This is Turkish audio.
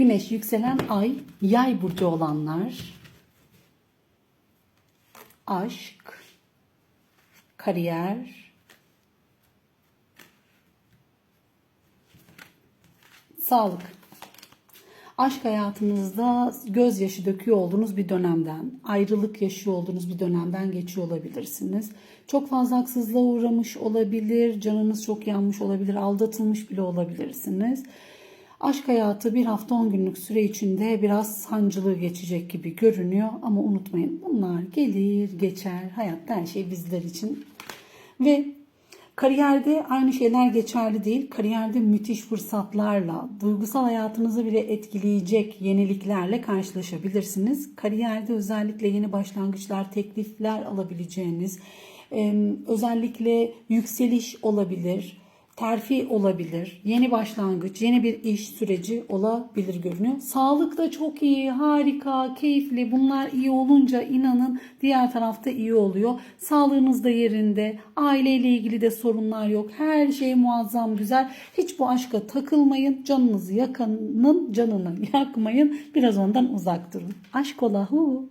Güneş, yükselen ay, yay burcu olanlar, aşk, kariyer, sağlık. Aşk hayatınızda gözyaşı döküyor olduğunuz bir dönemden, ayrılık yaşıyor olduğunuz bir dönemden geçiyor olabilirsiniz. Çok fazla haksızlığa uğramış olabilir, canınız çok yanmış olabilir, aldatılmış bile olabilirsiniz. Aşk hayatı bir hafta 10 günlük süre içinde biraz sancılı geçecek gibi görünüyor ama unutmayın bunlar gelir geçer. Hayatta her şey bizler için. Ve kariyerde aynı şeyler geçerli değil. Kariyerde müthiş fırsatlarla, duygusal hayatınızı bile etkileyecek yeniliklerle karşılaşabilirsiniz. Kariyerde özellikle yeni başlangıçlar, teklifler alabileceğiniz, özellikle yükseliş olabilir terfi olabilir, yeni başlangıç, yeni bir iş süreci olabilir görünüyor. Sağlık da çok iyi, harika, keyifli. Bunlar iyi olunca inanın diğer tarafta iyi oluyor. Sağlığınız da yerinde, aileyle ilgili de sorunlar yok. Her şey muazzam güzel. Hiç bu aşka takılmayın. Canınızı yakanın canını yakmayın. Biraz ondan uzak durun. Aşk ola hu.